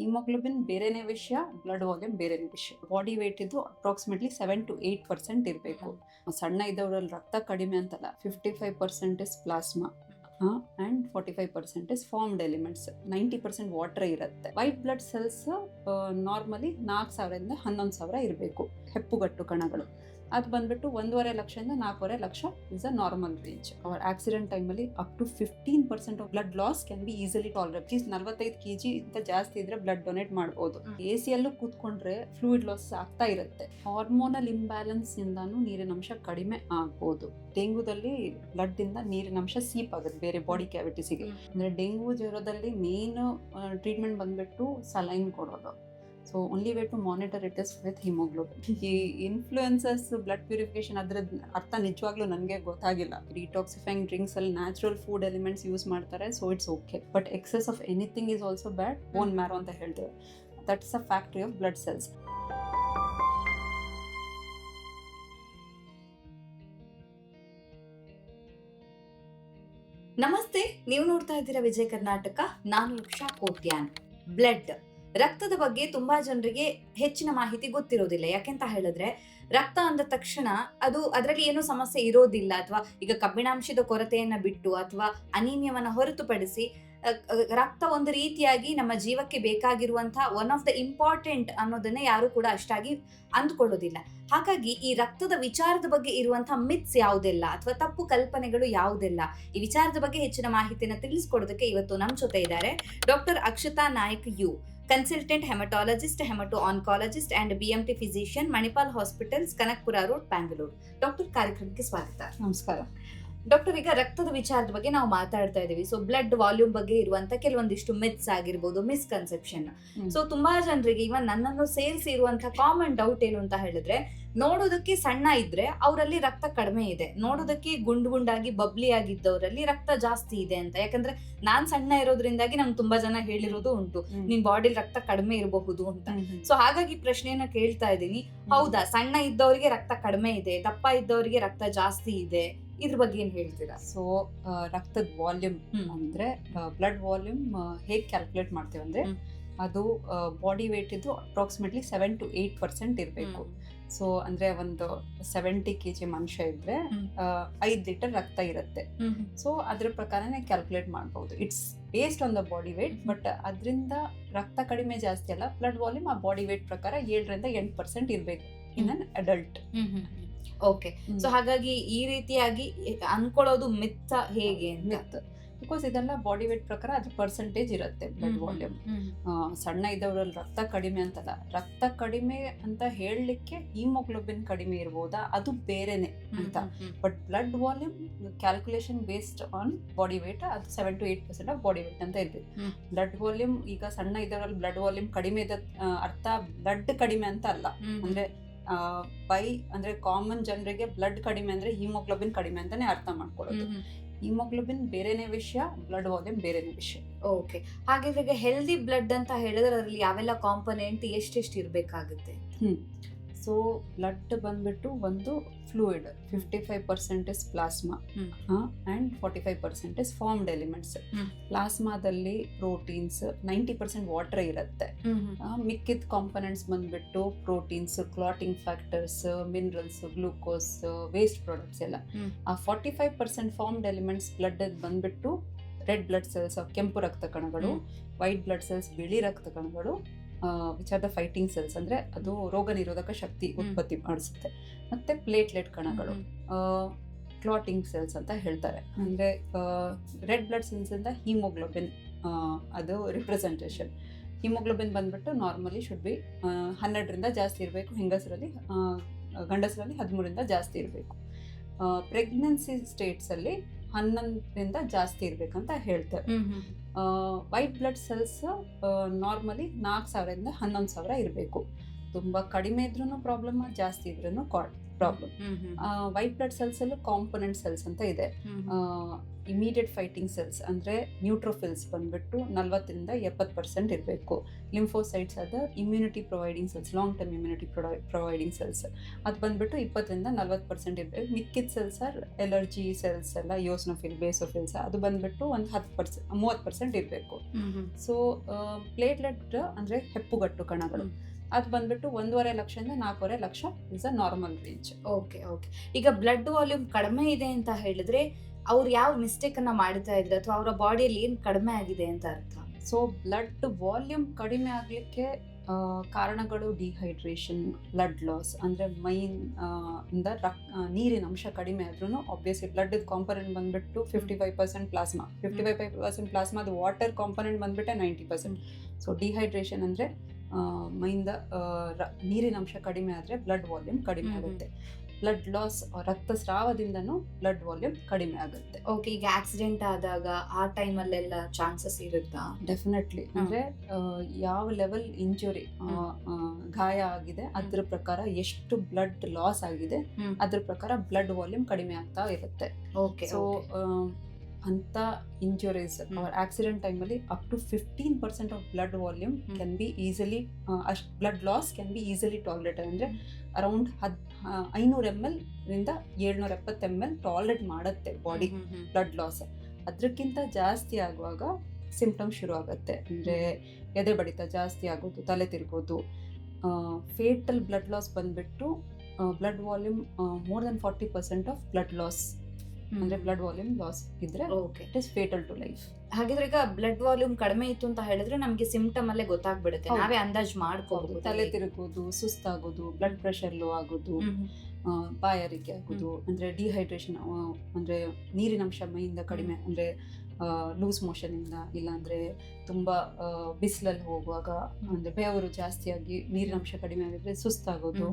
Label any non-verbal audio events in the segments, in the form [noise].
Haemoglobin ಬೇರೆನೇ ವಿಷಯ blood volume ಬೇರೆನೇ ವಿಷಯ. ಬಾಡಿ ವೇಟ್ ಇದು approximately seven to eight percent ಇರಬೇಕು. ಸಣ್ಣ ಇದ್ದವರಲ್ಲಿ ರಕ್ತ ಕಡಿಮೆ ಅಂತಲ್ಲ fifty five percent is plasma and forty five percent is formed elements ninety percent water ಇರುತ್ತೆ ವೈಟ್ ಬ್ಲಡ್ ಸೆಲ್ಸ್ ನಾರ್ಮಲಿ ನಾಲ್ಕು ಸಾವಿರದಿಂದ ಹನ್ನೊಂದು ಸಾವಿರ ಇರಬೇಕು. ಹೆಪ್ಪುಗಟ್ಟು ಕಣಗಳು. ಅದು ಬಂದ್ಬಿಟ್ಟು ಒಂದೂವರೆ ಲಕ್ಷದಿಂದ ನಾಲ್ಕೂವರೆ lakh is a normal range hour accident ಟೈಮಲ್ಲಿ up to fifteen percent of blood loss can be easily tolerate please ನಲ್ವತ್ತೈದು ಕೆ ಜಿ ಇಂತ ಜಾಸ್ತಿ ಇದ್ರೆ ಬ್ಲಡ್ ಡೊನೇಟ್ ಮಾಡ್ಬೋದು. ಎ ಸಿಯಲ್ಲೂ ಕೂತ್ಕೊಂಡ್ರೆ ಫ್ಲೂಯಿಡ್ ಲಾಸ್ ಆಗ್ತಾ ಇರುತ್ತೆ. ಹಾರ್ಮೋನಲ್ ಇಂಬ್ಯಾಲೆನ್ಸ್ ಇಂದಾನು ನೀರಿನ ಅಂಶ ಕಡಿಮೆ ಆಗ್ಬೋದು. ಡೆಂಗೂದಲ್ಲಿ ಬ್ಲಡ್ ಇಂದ ನೀರಿನ ಅಂಶ ಸೀಪ್ ಆಗುತ್ತೆ ಬೇರೆ ಬಾಡಿ ಕ್ಯಾವಿಟೀಸಿಗೆ ಅಂದ್ರೆ ಡೆಂಗು ಜ್ವರದಲ್ಲಿ ಮೇನ್ ಟ್ರೀಟ್ಮೆಂಟ್ ಬಂದ್ಬಿಟ್ಟು ಸಲೈನ್ ಕೊಡೋದು. So only way to monitor it is with haemoglobin ಈ ಇನ್ಫ್ಲೂಯೆನ್ಸಸ್ ಬ್ಲಡ್ ಪ್ಯೂರಿಫಿಕೇಶನ್ ಅದ್ರ ಅರ್ಥ ನಿಜವಾಗ್ಲೂ ನನಗೆ ಗೊತ್ತಾಗಿಲ್ಲ. ಡಿಟಾಕ್ಸಿಫೈಂಗ್ ಡ್ರಿಂಕ್ಸ್ ಅಲ್ಲಿ ನ್ಯಾಚುರಲ್ ಫುಡ್ ಎಲಿಮೆಂಟ್ಸ್ ಯೂಸ್ ಮಾಡ್ತಾರೆ so it's okay but excess of anything is also bad bone marrow ಅಂತ ಹೇಳ್ತೇವೆ. That's a factory of blood cells ನಮಸ್ತೆ ನೀವು ನೋಡ್ತಾ ಇದ್ದೀರಾ ವಿಜಯ ಕರ್ನಾಟಕ. ನಾನು ಲಕ್ಷ ಕೋಟ್ಯಾನ್. ಬ್ಲಡ್ ರಕ್ತದ ಬಗ್ಗೆ ತುಂಬಾ ಜನರಿಗೆ ಹೆಚ್ಚಿನ ಮಾಹಿತಿ ಗೊತ್ತಿರೋದಿಲ್ಲ. ಯಾಕೆಂತ ಹೇಳಿದ್ರೆ, ರಕ್ತ ಅಂದ ತಕ್ಷಣ ಅದು ಅದರಲ್ಲಿ ಏನೂ ಸಮಸ್ಯೆ ಇರೋದಿಲ್ಲ. ಅಥವಾ ಈಗ ಕಬ್ಬಿಣಾಂಶದ ಕೊರತೆಯನ್ನ ಬಿಟ್ಟು ಅಥವಾ ಅನೀಮಿಯವನ್ನ ಹೊರತುಪಡಿಸಿ ರಕ್ತ ಒಂದು ರೀತಿಯಾಗಿ ನಮ್ಮ ಜೀವಕ್ಕೆ ಬೇಕಾಗಿರುವಂತಹ ಒನ್ ಆಫ್ ದ ಇಂಪಾರ್ಟೆಂಟ್ ಅನ್ನೋದನ್ನ ಯಾರು ಕೂಡ ಅಷ್ಟಾಗಿ ಅಂದ್ಕೊಳ್ಳೋದಿಲ್ಲ. ಹಾಗಾಗಿ ಈ ರಕ್ತದ ವಿಚಾರದ ಬಗ್ಗೆ ಇರುವಂತಹ ಮಿತ್ಸ್ ಯಾವುದೆಲ್ಲ ಅಥವಾ ತಪ್ಪು ಕಲ್ಪನೆಗಳು ಯಾವುದೆಲ್ಲ? ಈ ವಿಚಾರದ ಬಗ್ಗೆ ಹೆಚ್ಚಿನ ಮಾಹಿತಿಯನ್ನು ತಿಳಿಸ್ಕೊಡೋದಕ್ಕೆ ಇವತ್ತು ನಮ್ಮ ಜೊತೆ ಇದ್ದಾರೆ doctor Akshata Nayak you consultant haematologist haemato oncologist and T physician Manipal hospitals Kanakapura road Bangalore doctor ಕಾರ್ಯಕ್ರಮಕ್ಕೆ ಸ್ವಾಗತ. ನಮಸ್ಕಾರ. ಡಾಕ್ಟರ್ ಈಗ ರಕ್ತದ ವಿಚಾರದ ಬಗ್ಗೆ ನಾವು ಮಾತಾಡ್ತಾ ಇದೀವಿ ಸೊ ಬ್ಲಡ್ ವಾಲ್ಯೂಮ್ ಬಗ್ಗೆ ಇರುವಂತ ಕೆಲವೊಂದಿಷ್ಟು ಮಿತ್ಸ್ ಆಗಿರ್ಬೋದು ಮಿಸ್ಕನ್ಸೆಪ್ಷನ್. ಸೊ ತುಂಬಾ ಜನರಿಗೆ ಇವನ್ ನನ್ನನ್ನು ಸೇರಿಸಿ ಇರುವಂತ ಕಾಮನ್ ಡೌಟ್ ಏನು ಅಂತ ಹೇಳಿದ್ರೆ ನೋಡೋದಕ್ಕೆ ಸಣ್ಣ ಇದ್ರೆ ಅವರಲ್ಲಿ ರಕ್ತ ಕಡಿಮೆ ಇದೆ. ನೋಡೋದಕ್ಕೆ ಗುಂಡು ಗುಂಡಾಗಿ ಬಬ್ಲಿ ಆಗಿದ್ದವರಲ್ಲಿ ರಕ್ತ ಜಾಸ್ತಿ ಇದೆ ಅಂತ. ಯಾಕಂದ್ರೆ ನಾನ್ ಸಣ್ಣ ಇರೋದ್ರಿಂದಾಗಿ ನಮ್ಗೆ ತುಂಬಾ ಜನ ಹೇಳಿರೋದು ಉಂಟು. ನಿನ್ ಬಾಡಿಲಿ ರಕ್ತ ಕಡಿಮೆ ಇರಬಹುದು ಅಂತ. ಸೊ ಹಾಗಾಗಿ ಪ್ರಶ್ನೆಯನ್ನ ಕೇಳ್ತಾ ಇದ್ದೀನಿ. ಹೌದಾ ಸಣ್ಣ ಇದ್ದವರಿಗೆ ರಕ್ತ ಕಡಿಮೆ ಇದೆ ದಪ್ಪ ಇದ್ದವರಿಗೆ ರಕ್ತ ಜಾಸ್ತಿ ಇದೆ ಇದ್ರ ಬಗ್ಗೆ ಏನ್ ಹೇಳ್ತೀರಾ? ಸೊ ರಕ್ತದ ವಾಲ್ಯೂಮ್ ಅಂದ್ರೆ ಬ್ಲಡ್ ವಾಲ್ಯೂಮ್ ಹೇಗೆ ಕ್ಯಾಲ್ಕುಲೇಟ್ ಮಾಡ್ತೇವೆ ಅಂದ್ರೆ ಅದು ಬಾಡಿ ವೇಟ್ ಇದು approximately seven to eight percent ಇರಬೇಕು. ಸೊ ಅಂದ್ರೆ ಒಂದು ಸೆವೆಂಟಿ ಕೆ ಜಿ ಮನುಷ್ಯ ಇದ್ರೆ. ಐದು ಲೀಟರ್ ರಕ್ತ ಇರುತ್ತೆ. ಸೊ ಅದ್ರ ಪ್ರಕಾರನೇ ಕ್ಯಾಲ್ಕುಲೇಟ್ ಮಾಡ್ಬೋದು. It's based on the body weight but ಅದರಿಂದ ರಕ್ತ ಕಡಿಮೆ ಜಾಸ್ತಿ ಅಲ್ಲ ಬ್ಲಡ್ ವಾಲ್ಯೂಮ್ ಆ ಬಾಡಿ ವೇಟ್ ಪ್ರಕಾರ ಏಳರಿಂದ ಎಂಟು ಪರ್ಸೆಂಟ್ ಇರಬೇಕು. In an adult okay so ಹಾಗಾಗಿ ಈ ರೀತಿಯಾಗಿ ಅನ್ಕೊಳ್ಳೋದು ಮಿತ್ತ ಹೇಗೆ ಅಂತ? ಬಿಕಾಸ್ ಇದೆಲ್ಲ ಬಾಡಿ ವೇಟ್ ಪ್ರಕಾರ ಅದ್ರ ಪರ್ಸೆಂಟೇಜ್ ಇರುತ್ತೆ ಬ್ಲಡ್ ವಾಲ್ಯೂಮ್ ಸಣ್ಣ ಇದ್ದವರಲ್ಲಿ ರಕ್ತ ಕಡಿಮೆ ಅಂತಲ್ಲ ರಕ್ತ ಕಡಿಮೆ ಅಂತ ಹೇಳಲಿಕ್ಕೆ ಹಿಮೋಗ್ಲೋಬಿನ್ ಕಡಿಮೆ ಇರ್ಬೋದಾ? ಅದು ಬೇರೆನೆ ಅಂತ. But blood volume calculation based on body weight ಅದು seven to eight percent of body weight ಅಂತ ಇರ್ಬೇಕು. ಬ್ಲಡ್ ವಾಲ್ಯೂಮ್ ಈಗ ಸಣ್ಣ ಇದ್ದವರಲ್ಲಿ ಬ್ಲಡ್ ವಾಲ್ಯೂಮ್ ಕಡಿಮೆ ಇದ್ದ ಅರ್ಥ ಬ್ಲಡ್ ಕಡಿಮೆ ಅಂತ ಅಲ್ಲ. ಅಂದ್ರೆ ಬೈ ಅಂದ್ರೆ ಕಾಮನ್ ಜನರಿಗೆ ಬ್ಲಡ್ ಕಡಿಮೆ ಅಂದ್ರೆ ಹಿಮೋಗ್ಲೋಬಿನ್ ಕಡಿಮೆ ಅಂತಾನೆ ಅರ್ಥ ಮಾಡ್ಕೊಳ್ಳೋದು. ಹಿಮೋಗ್ಲೋಬಿನ್ ಬೇರೆನೇ ವಿಷಯ ಬ್ಲಡ್ ವಾಲ್ಯೂಮ್ ಬೇರೆನೇ ವಿಷಯ. ಓಕೆ ಹಾಗಿದ್ರೆ ಹೆಲ್ದಿ ಬ್ಲಡ್ ಅಂತ ಹೇಳಿದ್ರೆ ಅದರಲ್ಲಿ ಯಾವೆಲ್ಲ ಕಾಂಪೊನೆಂಟ್ ಎಷ್ಟೆಷ್ಟು ಇರ್ಬೇಕಾಗುತ್ತೆ ಸೊ ಬ್ಲಡ್ ಬಂದ್ಬಿಟ್ಟು ಒಂದು fluid fifty five percent is plasma. And forty five percent is formed elements. ಪ್ಲಾಸ್ಮಾದಲ್ಲಿ proteins ninety percent water ಇರುತ್ತೆ. ಮಿಕ್ಕಿದ ಕಾಂಪೊನೆಂಟ್ಸ್ ಬಂದ್ಬಿಟ್ಟು proteins clotting factors minerals glucose waste products ಎಲ್ಲ. ಆ forty five percent formed elements blood ಬಂದ್ಬಿಟ್ಟು red blood cells ಕೆಂಪು ರಕ್ತ ಕಣಗಳು white blood cells ಬಿಳಿ ರಕ್ತ ಕಣಗಳು which are the fighting cells ಅಂದರೆ ಅದು ರೋಗ ನಿರೋಧಕ ಶಕ್ತಿ ಉತ್ಪತ್ತಿ ಮಾಡಿಸುತ್ತೆ. ಮತ್ತು ಪ್ಲೇಟ್ಲೆಟ್ ಕಣಗಳು ಕ್ಲಾಟಿಂಗ್ ಸೆಲ್ಸ್ ಅಂತ ಹೇಳ್ತಾರೆ. ಅಂದರೆ ರೆಡ್ ಬ್ಲಡ್ ಸೆಲ್ಸ್ ಇಂದ ಹಿಮೋಗ್ಲೋಬಿನ್ ಅದು ರಿಪ್ರೆಸೆಂಟೇಷನ್ ಹಿಮೋಗ್ಲೋಬಿನ್ ಬಂದ್ಬಿಟ್ಟು ನಾರ್ಮಲಿ ಶುಡ್ ಬಿ ಹನ್ನೆರಡರಿಂದ ಜಾಸ್ತಿ ಇರಬೇಕು ಹೆಂಗಸರಲ್ಲಿ ಗಂಡಸರಲ್ಲಿ ಹದಿಮೂರಿಂದ ಜಾಸ್ತಿ ಇರಬೇಕು. ಪ್ರೆಗ್ನೆನ್ಸಿ ಸ್ಟೇಟ್ಸಲ್ಲಿ ಹನ್ನೊಂದರಿಂದ ಜಾಸ್ತಿ ಇರಬೇಕಂತ ಹೇಳ್ತಾರೆ. ವೈಟ್ ಬ್ಲಡ್ ಸೆಲ್ಸ್ ನಾರ್ಮಲಿ ನಾಲ್ಕು ಸಾವಿರದಿಂದ ಹನ್ನೊಂದು ಸಾವಿರ ಇರಬೇಕು. ತುಂಬ ಕಡಿಮೆ ಇದ್ರೂ ಪ್ರಾಬ್ಲಮ್ ಜಾಸ್ತಿ ಇದ್ರೂ ಪ್ರಾಬ್ಲಮ್ ವೈಟ್ ಬ್ಲಡ್ ಸೆಲ್ಸ್ ಅಲ್ಲೂ ಕಾಂಪೊನೆಂಟ್ ಸೆಲ್ಸ್ ಅಂತ ಇದೆ. ಇಮಿಡಿಯೇಟ್ ಫೈಟಿಂಗ್ ಸೆಲ್ಸ್ ಅಂದರೆ ನ್ಯೂಟ್ರೋಫಿಲ್ಸ್ ಬಂದ್ಬಿಟ್ಟು ನಲ್ವತ್ತರಿಂದ ಎಪ್ಪತ್ತು ಪರ್ಸೆಂಟ್ ಇರಬೇಕು. ಲಿಂಫೋಸೈಟ್ಸ್ ಆದ immunity providing cells long term immunity providing cells ಅದು ಬಂದ್ಬಿಟ್ಟು ಇಪ್ಪತ್ತರಿಂದ ನಲ್ವತ್ತು ಪರ್ಸೆಂಟ್ ಇರಬೇಕು. ಮಿಕ್ಕಿದ ಸೆಲ್ಸ್ ಆರ್ ಎಲರ್ಜಿ ಸೆಲ್ಸ್ ಎಲ್ಲ ಯೋಸ್ನೋಫಿಲ್ ಬೇಸೋಫಿಲ್ಸ್ ಅದು ಬಂದ್ಬಿಟ್ಟು ಒಂದು ಹತ್ತು ಪರ್ಸೆಂಟ್ ಮೂವತ್ತು ಪರ್ಸೆಂಟ್ ಇರಬೇಕು. ಸೊ ಪ್ಲೇಟ್ಲೆಟ್ ಅಂದರೆ ಹೆಪ್ಪುಗಟ್ಟು ಕಣಗಳು. ಅದು ಬಂದ್ಬಿಟ್ಟು ಒಂದೂವರೆ ಲಕ್ಷದಿಂದ ನಾಲ್ಕೂವರೆ lakh is a normal range okay okay ಈಗ ಬ್ಲಡ್ ವಾಲ್ಯೂಮ್ ಕಡಿಮೆ ಇದೆ ಅಂತ ಹೇಳಿದ್ರೆ ಅವ್ರು ಯಾವ ಮಿಸ್ಟೇಕ್ ಅನ್ನ ಮಾಡ್ತಾ ಇದ್ರೆ ಅಥವಾ ಅವರ ಬಾಡಿಯಲ್ಲಿ ಏನು ಕಡಿಮೆ ಆಗಿದೆ ಅಂತ ಅರ್ಥ? ಸೊ ಬ್ಲಡ್ ವಾಲ್ಯೂಮ್ ಕಡಿಮೆ ಆಗಲಿಕ್ಕೆ ಕಾರಣಗಳು ಡಿಹೈಡ್ರೇಷನ್ ಬ್ಲಡ್ ಲಾಸ್ ಅಂದರೆ ಮೈನ್ ಇಂದ ರಕ್ ನೀರಿನ ಅಂಶ ಕಡಿಮೆ ಆದ್ರೂ ಆಬ್ವಿಯಸ್ಲಿ ಬ್ಲಡ್ ಕಾಂಪೊನೆಂಟ್ ಬಂದ್ಬಿಟ್ಟು fifty five percent plasma fifty five five percent plasma ಅದು ವಾಟರ್ ಕಾಂಪೊನೆಂಟ್ ಬಂದ್ಬಿಟ್ಟೆ ನೈಂಟಿ ಪರ್ಸೆಂಟ್ ಸೊ ಡಿಹೈಡ್ರೇಷನ್ ಅಂದರೆ ಮೈಯಿಂದ ನೀರಿನ ಅಂಶ ಕಡಿಮೆ ಆದರೆ ಬ್ಲಡ್ ವಾಲ್ಯೂಮ್ ಕಡಿಮೆ. ಆಗುತ್ತೆ. ಬ್ಲಡ್ ಲಾಸ್ ರಕ್ತಸ್ರಾವದಿಂದನೂ ಬ್ಲಡ್ ವಾಲ್ಯೂಮ್ ಕಡಿಮೆ ಆಗುತ್ತೆ. ಓಕೆ ಈಗ ಆಕ್ಸಿಡೆಂಟ್ ಆದಾಗ ಆ ಟೈಮಲ್ಲೆಲ್ಲ ಚಾನ್ಸಸ್ ಇರುತ್ತಾ? ಡೆಫಿನೆಟ್ಲಿ ಅಂದ್ರೆ ಯಾವ ಲೆವೆಲ್ ಇಂಜುರಿ ಗಾಯ ಆಗಿದೆ ಅದ್ರ ಪ್ರಕಾರ ಎಷ್ಟು ಬ್ಲಡ್ ಲಾಸ್ ಆಗಿದೆ. ಅದ್ರ ಪ್ರಕಾರ ಬ್ಲಡ್ ವಾಲ್ಯೂಮ್ ಕಡಿಮೆ ಆಗ್ತಾ ಇರುತ್ತೆ. ಓಕೆ ಸೊ ಅಂತ ಇಂಜುರೀಸ್ ಅವರ್ ಆಕ್ಸಿಡೆಂಟ್ ಟೈಮಲ್ಲಿ up to fifteen percent of blood volume. Can be easily ಅಷ್ಟು blood loss can be easily tolerate ಅಂದರೆ ಅರೌಂಡ್ ಹದ್ ಐನೂರು ಎಂ ಎಲ್ ಇಂದ ಏಳ್ನೂರ ಎಪ್ಪತ್ತು ಎಂ ಎಲ್ ಟಾಲ್ರೇಟ್ ಮಾಡುತ್ತೆ ಬಾಡಿ ಬ್ಲಡ್ ಲಾಸ್ ಅದಕ್ಕಿಂತ ಜಾಸ್ತಿ ಆಗುವಾಗ ಸಿಂಪ್ಟಮ್ಸ್ ಶುರು ಆಗುತ್ತೆ ಅಂದರೆ ಎದೆ ಬಡಿತ ಜಾಸ್ತಿ ಆಗೋದು ತಲೆ ತಿರ್ಗೋದು ಫೇಟಲ್ ಬ್ಲಡ್ ಲಾಸ್ ಬಂದುಬಿಟ್ಟು blood volume more than forty percent of blood loss ಅಂದರೆ ಬ್ಲಡ್ ವಾಲ್ಯೂಮ್ ಲಾಸ್ ಇದ್ರೆ okay it is fatal to life ಹಾಗಿದ್ರೆ ಈಗ ಬ್ಲಡ್ ವಾಲ್ಯೂಮ್ ಕಡಿಮೆ ಇತ್ತು ಅಂತ ಹೇಳಿದ್ರೆ ನಮಗೆ ಸಿಂಪ್ಟಮ್ ಅಲ್ಲೇ ಗೊತ್ತಾಗ್ಬಿಡುತ್ತೆ. ನಾವೇ ಅಂದಾಜ್ ಮಾಡ್ಕೋಬಹುದು ತಲೆ ತಿರುಗೋದು ಸುಸ್ತಾಗೋದು ಬ್ಲಡ್ ಪ್ರೆಷರ್ ಲೋ ಆಗೋದು ಬಾಯಾರಿಕೆ ಆಗೋದು ಅಂದ್ರೆ ಡಿಹೈಡ್ರೇಷನ್ ನೀರಿನ ನೀರಿನಂಶ ಮೈಯಿಂದ ಕಡಿಮೆ ಅಂದ್ರೆ ಲೂಸ್ ಮೋಷನ್ ಇಂದ ಇಲ್ಲಾಂದ್ರೆ ತುಂಬಾ ಬಿಸಿಲಲ್ಲಿ ಹೋಗುವಾಗ ಅಂದ್ರೆ ಬೆವರು ಜಾಸ್ತಿಯಾಗಿ ನೀರಿನಂಶ ಕಡಿಮೆ ಆಗಿದ್ರೆ ಸುಸ್ತಾಗೋದು.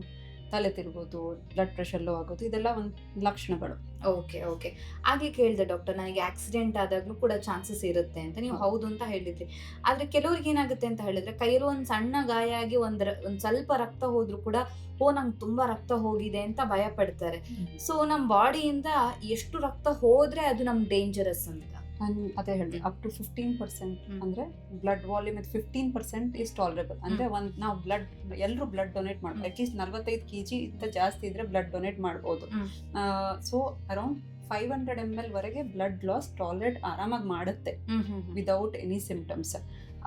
ತಲೆ ತಿರುಗೋದು ಬ್ಲಡ್ ಪ್ರೆಷರ್ ಲೋ ಆಗೋದು ಇದೆಲ್ಲ ಒಂದು ಲಕ್ಷಣಗಳು. ಓಕೆ ಓಕೆ ಹಾಗೆ ಕೇಳಿದೆ ಡಾಕ್ಟರ್ ನನಗೆ ಆಕ್ಸಿಡೆಂಟ್ ಆದಾಗಲೂ ಕೂಡ ಚಾನ್ಸಸ್ ಇರುತ್ತೆ ಅಂತ. ನೀವು ಹೌದು ಅಂತ ಹೇಳಿದ್ರಿ. ಆದ್ರೆ ಕೆಲವ್ರಿಗೆ ಏನಾಗುತ್ತೆ ಅಂತ ಹೇಳಿದ್ರೆ ಕೈಯಲ್ಲಿ ಒಂದು ಸಣ್ಣ ಗಾಯ ಆಗಿ ಒಂದ್ ಒಂದು ಒಂದ್ ಸ್ವಲ್ಪ ರಕ್ತ ಹೋದ್ರು ಕೂಡ ಓ ನಂಗೆ ತುಂಬಾ ರಕ್ತ ಹೋಗಿದೆ ಅಂತ ಭಯ ಪಡ್ತಾರೆ. ಸೊ ನಮ್ಮ ಬಾಡಿಯಿಂದ ಎಷ್ಟು ರಕ್ತ ಹೋದ್ರೆ ಅದು ನಮ್ಗೆ ಡೇಂಜರಸ್ ಅಂತ. ನಾನು ಅದೇ ಹೇಳಿದೆ ಅಪ್ ಟು ಫಿಫ್ಟೀನ್ ಪರ್ಸೆಂಟ್ ಅಂದ್ರೆ ಅಂದರೆ ಬ್ಲಡ್ ವಾಲ್ಯೂಮ್ ಇದು ಫಿಫ್ಟೀನ್ ಪರ್ಸೆಂಟ್ ಇಸ್ ಟಾಲರೇಬಲ್ ಅಂದ್ರೆ ಒಂದು ನಾವು ಬ್ಲಡ್ ಎಲ್ಲರೂ ಬ್ಲಡ್ ಡೊನೇಟ್ ಮಾಡ್ಬೋದು. ಅಟ್ಲೀಸ್ಟ್ ನಲ್ವತ್ತೈದು ಕೆ ಜಿ ಇಂತ ಜಾಸ್ತಿ ಇದ್ರೆ ಬ್ಲಡ್ ಡೊನೇಟ್ ಮಾಡ್ಬೋದು. So around five hundred M L ವರೆಗೆ ಬ್ಲಡ್ ಲಾಸ್ ಟಾಲರೇಟ್ ಆರಾಮಾಗಿ ಮಾಡುತ್ತೆ ವಿದೌಟ್ ಎನಿ ಸಿಂಪ್ಟಮ್ಸ್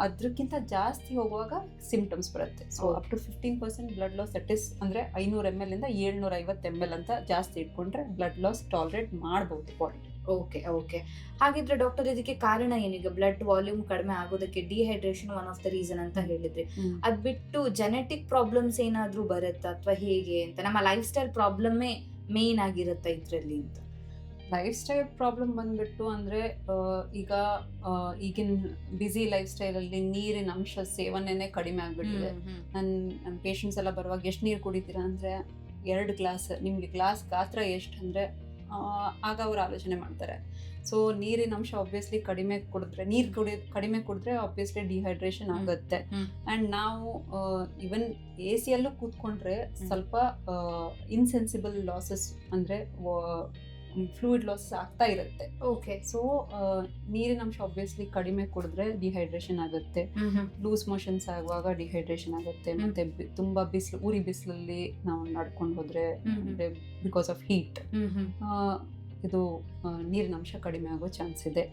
ಅದಕ್ಕಿಂತ ಜಾಸ್ತಿ ಹೋಗುವಾಗ ಸಿಂಪ್ಟಮ್ಸ್ ಬರುತ್ತೆ. So up to fifteen percent blood loss that is ಅಂದರೆ ಐನೂರು ಎಂ ಎಲ್ ಇಂದ ಏಳ್ನೂರ ಐವತ್ತು ಎಂ ಎಲ್ ಅಂತ ಜಾಸ್ತಿ ಇಟ್ಕೊಂಡ್ರೆ ಬ್ಲಡ್ ಲಾಸ್ ಟಾಲರೇಟ್ ಮಾಡ್ಬೋದು ಬಾಡಿ ಓಕೆ ಓಕೆ. ಹಾಗಿದ್ರೆ ಡಾಕ್ಟರ್ ಇದಕ್ಕೆ ಕಾರಣ ಏನೀಗ ಬ್ಲಡ್ ವಾಲ್ಯೂಮ್ ಕಡಿಮೆ ಆಗೋದಕ್ಕೆ dehydration one of the reason ಅಂತ ಹೇಳಿದ್ರಿ. ಅದ್ ಬಿಟ್ಟು ಜೆನೆಟಿಕ್ ಪ್ರಾಬ್ಲಮ್ಸ್ ಏನಾದ್ರೂ ಬರುತ್ತಾ ಅಥವಾ ಹೇಗೆ ಅಂತ? ನಮ್ಮ ಲೈಫ್ ಸ್ಟೈಲ್ ಪ್ರಾಬ್ಲಮ್ಮೇ ಮೇನ್ ಆಗಿರುತ್ತೆ ಇದ್ರಲ್ಲಿ ಅಂತ? ಲೈಫ್ ಸ್ಟೈಲ್ ಪ್ರಾಬ್ಲಮ್ ಬಂದ್ಬಿಟ್ಟು ಅಂದ್ರೆ ಈಗ ಈಗಿನ ಬ್ಯುಸಿ ಲೈಫ್ ಸ್ಟೈಲಲ್ಲಿ ನೀರಿನ ಅಂಶ ಸೇವನೆನೇ ಕಡಿಮೆ ಆಗ್ಬಿಟ್ಟಿದೆ. ನನ್ನ ನನ್ನ ಪೇಷಂಟ್ಸ್ ಎಲ್ಲ ಬರುವಾಗ ಎಷ್ಟು ನೀರು ಕುಡಿತೀರಾ ಅಂದ್ರೆ ಎರಡು ಗ್ಲಾಸ್ ನಿಮಗೆ ಗ್ಲಾಸ್ ಗಾತ್ರ ಎಷ್ಟು ಅಂದರೆ ಆಗ ಅವ್ರು ಆಲೋಚನೆ ಮಾಡ್ತಾರೆ. ಸೊ ನೀರಿನ ಅಂಶ ಆಬ್ವಿಯಸ್ಲಿ ಕಡಿಮೆ ಕುಡಿದ್ರೆ ನೀರು ಕುಡಿ ಕಡಿಮೆ ಕುಡಿದ್ರೆ ಆಬ್ವಿಯಸ್ಲಿ ಡಿಹೈಡ್ರೇಷನ್ ಆಗುತ್ತೆ. ಅಂಡ್ ನಾವು ಇವನ್ ಎ ಸಿಯಲ್ಲೂ ಕೂತ್ಕೊಂಡ್ರೆ ಸ್ವಲ್ಪ ಇನ್ಸೆನ್ಸಿಬಲ್ ಲಾಸಸ್ ಅಂದರೆ ಫ್ಲೂಯಿಡ್ ಲಾಸ್ ಆಗ್ತಾ ಇರುತ್ತೆ. ಓಕೆ ಸೊ ನೀರಿನ ಅಂಶ ಆಬ್ವಿಯಸ್ಲಿ ಕಡಿಮೆ ಕುಡಿದ್ರೆ ಡಿಹೈಡ್ರೇಷನ್ ಆಗುತ್ತೆ. ಲೂಸ್ ಮೋಷನ್ಸ್ ಆಗುವಾಗ ಡಿಹೈಡ್ರೇಷನ್ ಆಗುತ್ತೆ. ಮತ್ತೆ ತುಂಬಾ ಬಿಸಿಲು ಉರಿ ಬಿಸಿಲಲ್ಲಿ ನಾವು ನಡ್ಕೊಂಡು ಹೋದ್ರೆ ಬಿಕಾಸ್ ಆಫ್ ಹೀಟ್ ಇದು ನೀರಿನ ಅಂಶ ಕಡಿಮೆ ಆಗೋ ಚಾನ್ಸ್ ಇದೆ.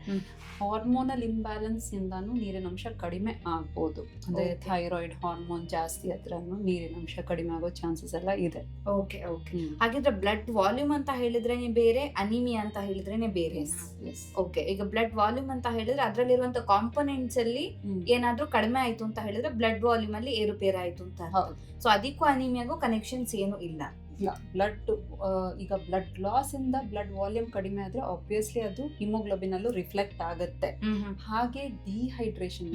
ಹಾರ್ಮೋನಲ್ ಇಂಬ್ಯಾಲೆನ್ಸ್ ಇಂದಾನು ನೀರಿನ ಅಂಶ ಕಡಿಮೆ ಆಗ್ಬೋದು. ಅಂದ್ರೆ ಥೈರಾಯ್ಡ್ ಹಾರ್ಮೋನ್ ಜಾಸ್ತಿ ಹತ್ರನು ನೀರಿನ ಅಂಶ ಕಡಿಮೆ ಆಗೋ ಚಾನ್ಸಸ್ ಎಲ್ಲ ಇದೆ. ಓಕೆ ಓಕೆ ಹಾಗಿದ್ರೆ ಬ್ಲಡ್ ವಾಲ್ಯೂಮ್ ಅಂತ ಹೇಳಿದ್ರೇನೆ ಬೇರೆ ಅನಿಮಿಯಾ ಅಂತ ಹೇಳಿದ್ರೇನೆ ಬೇರೆ. ಓಕೆ ಈಗ ಬ್ಲಡ್ ವಾಲ್ಯೂಮ್ ಅಂತ ಹೇಳಿದ್ರೆ ಅದ್ರಲ್ಲಿರುವಂತ ಕಾಂಪೊನೆಂಟ್ಸ್ ಅಲ್ಲಿ. ಏನಾದ್ರೂ ಕಡಿಮೆ ಆಯ್ತು ಅಂತ ಹೇಳಿದ್ರೆ ಬ್ಲಡ್ ವಾಲ್ಯೂಮ್ ಅಲ್ಲಿ ಏರುಪೇರು ಆಯ್ತು ಅಂತ ಹೌದು. ಸೊ ಅದಕ್ಕೂ ಅನಿಮಿಯಾಗೂ ಕನೆಕ್ಷನ್ಸ್ ಏನು ಇಲ್ಲ. ಬ್ಲಡ್ ಈಗ ಬ್ಲಡ್ ಲಾಸ್ ಇಂದ ಬ್ಲಡ್ ವಾಲ್ಯೂಮ್ ಕಡಿಮೆ ಆದ್ರೆ ಆಬ್ವಿಯಸ್ಲಿ ಅದು ಹಿಮೋಗ್ಲೋಬಿನ್ ಅಲ್ಲೂ ರಿಫ್ಲೆಕ್ಟ್ ಆಗುತ್ತೆ. ಹಾಗೆ ಡಿಹೈಡ್ರೇಷನ್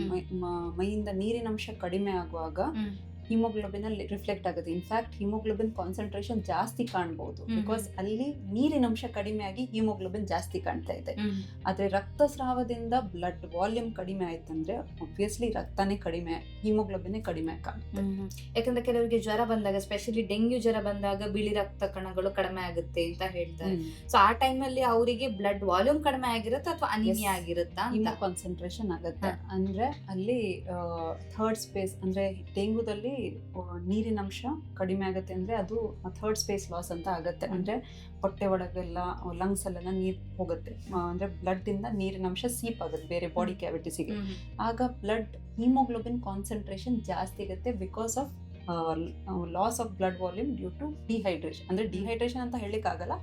ಮೈಯಿಂದ ನೀರಿನ ಅಂಶ ಕಡಿಮೆ ಆಗುವಾಗ. ಹಿಮೋಗ್ಲೋಬಿನ್ ಅಲ್ಲಿ ರಿಫ್ಲೆಕ್ಟ್ ಆಗುತ್ತೆ. ಇನ್ಫ್ಯಾಕ್ಟ್ ಹಿಮೋಗ್ಲೋಬಿನ್ ಕಾನ್ಸಂಟ್ರೇಷನ್ ಜಾಸ್ತಿ ಕಾಣಬಹುದು. ಬಿಕಾಸ್ ಅಲ್ಲಿ ನೀರಿನ ಅಂಶ ಕಡಿಮೆ ಆಗಿ ಹಿಮೋಗ್ಲೋಬಿನ್ ಜಾಸ್ತಿ ಕಾಣ್ತಾ ಇದೆ. ಆದ್ರೆ ರಕ್ತಸ್ರಾವದಿಂದ ಬ್ಲಡ್ ವಾಲ್ಯೂಮ್ ಕಡಿಮೆ ಆಯ್ತಂದ್ರೆ ಒಬ್ವಿಯಸ್ಲಿ ರಕ್ತನೇ ಕಡಿಮೆ ಹಿಮೋಗ್ಲೋಬಿನ್ ಕಡಿಮೆ ಕಾಣುತ್ತೆ ಯಾಕಂದ್ರೆ ಕೆಲವರಿಗೆ ಜ್ವರ ಬಂದಾಗ ಸ್ಪೆಷಲಿ ಡೆಂಗ್ಯೂ ಜ್ವರ ಬಂದಾಗ ಬಿಳಿ ರಕ್ತ ಕಣಗಳು ಕಡಿಮೆ ಆಗುತ್ತೆ ಅಂತ ಹೇಳ್ತಾರೆ. ಸೊ ಆ ಟೈಮ್ ಅಲ್ಲಿ ಅವರಿಗೆ ಬ್ಲಡ್ ವಾಲ್ಯೂಮ್ ಕಡಿಮೆ ಆಗಿರುತ್ತೆ ಅಥವಾ ಅನಿಮಿಯಾ ಆಗಿರುತ್ತಾ ಹಿಮೋ ಕಾನ್ಸಂಟ್ರೇಷನ್ ಆಗುತ್ತೆ. ಅಂದ್ರೆ ಅಲ್ಲಿ ಥರ್ಡ್ ಸ್ಪೇಸ್ ಅಂದ್ರೆ ಡೆಂಗುದಲ್ಲಿ ಆ, ನೀರಿನ ಅಂಶ ಕಡಿಮೆ ಆಗುತ್ತೆ ಅಂದ್ರೆ ಅದು ಥರ್ಡ್ ಸ್ಪೇಸ್ ಲಾಸ್ ಅಂತ ಆಗುತ್ತೆ. ಅಂದರೆ ಹೊಟ್ಟೆ ಒಳಗೆಲ್ಲ ಲಂಗ್ಸ್ ಅಲ್ಲೆಲ್ಲ ನೀರ್ ಹೋಗುತ್ತೆ. ಅಂದರೆ ಅಂದ್ರೆ ಬ್ಲಡ್ ಇಂದ ನೀರಿನ ಅಂಶ ಸೀಪ್ ಆಗುತ್ತೆ ಬೇರೆ ಬಾಡಿ ಕ್ಯಾವಿಟೀಸಿಗೆ ಆಗ ಬ್ಲಡ್ ಹಿಮೋಗ್ಲೋಬಿನ್ ಕಾನ್ಸಂಟ್ರೇಷನ್ ಜಾಸ್ತಿ ಆಗುತ್ತೆ because of loss of blood volume due to dehydration ಅಂದ್ರೆ ಡಿಹೈಡ್ರೇಷನ್ ಅಂತ ಹೇಳಿಕ್ಕಾಗಲ್ಲ